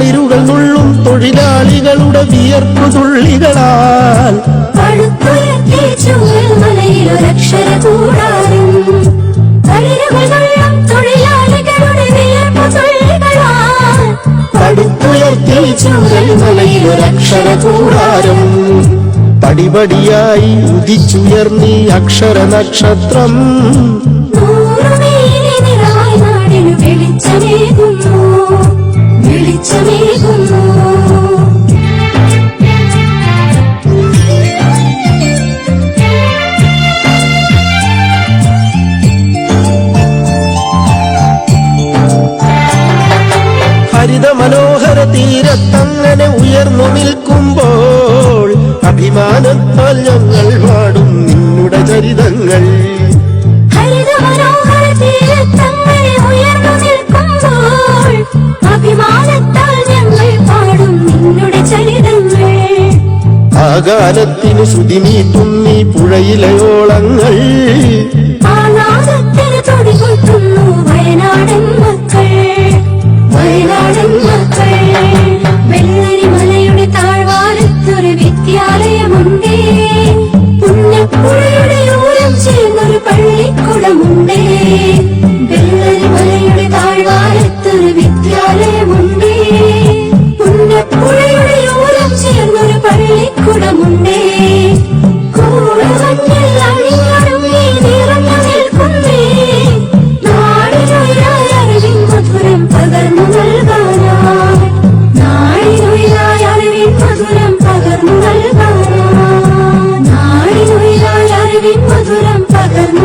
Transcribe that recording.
തളിരുകൾ നുള്ളും തൊഴിലാളികളുടെ വിയർപ്പു തുള്ളികളാൽ. പടുത്തുയർത്തി ചൂരൽ മലയിലൊരക്ഷര കൂടാരം കളിരുകളും തൊഴിലാളികളുടെ വിയർപ്പു തുള്ളികളാൽ. പടുത്തുയർത്തി ചൂരൽ മലയിലൊരക്ഷര കൂടാരം പടിപടിയായി ഉദിച്ചുയർന്നീ അക്ഷര നക്ഷത്രം. തീരത്തങ്ങനെ ഉയർന്നു നിൽക്കുമ്പോൾ അഭിമാനത്താൽ ഞങ്ങൾ പാടും നിന്നുടെ ചരിതങ്ങൾ. ആകാലത്തിന് ശ്രുതി നീട്ടും നീ പുഴയിലെ ദേവാലയമുണ്ടേ പുന്നപ്പുഴയുടെ യോരം ചേർന്നൊരു പള്ളിക്കുടമുണ്ടേ. മധുരം പകർന്നു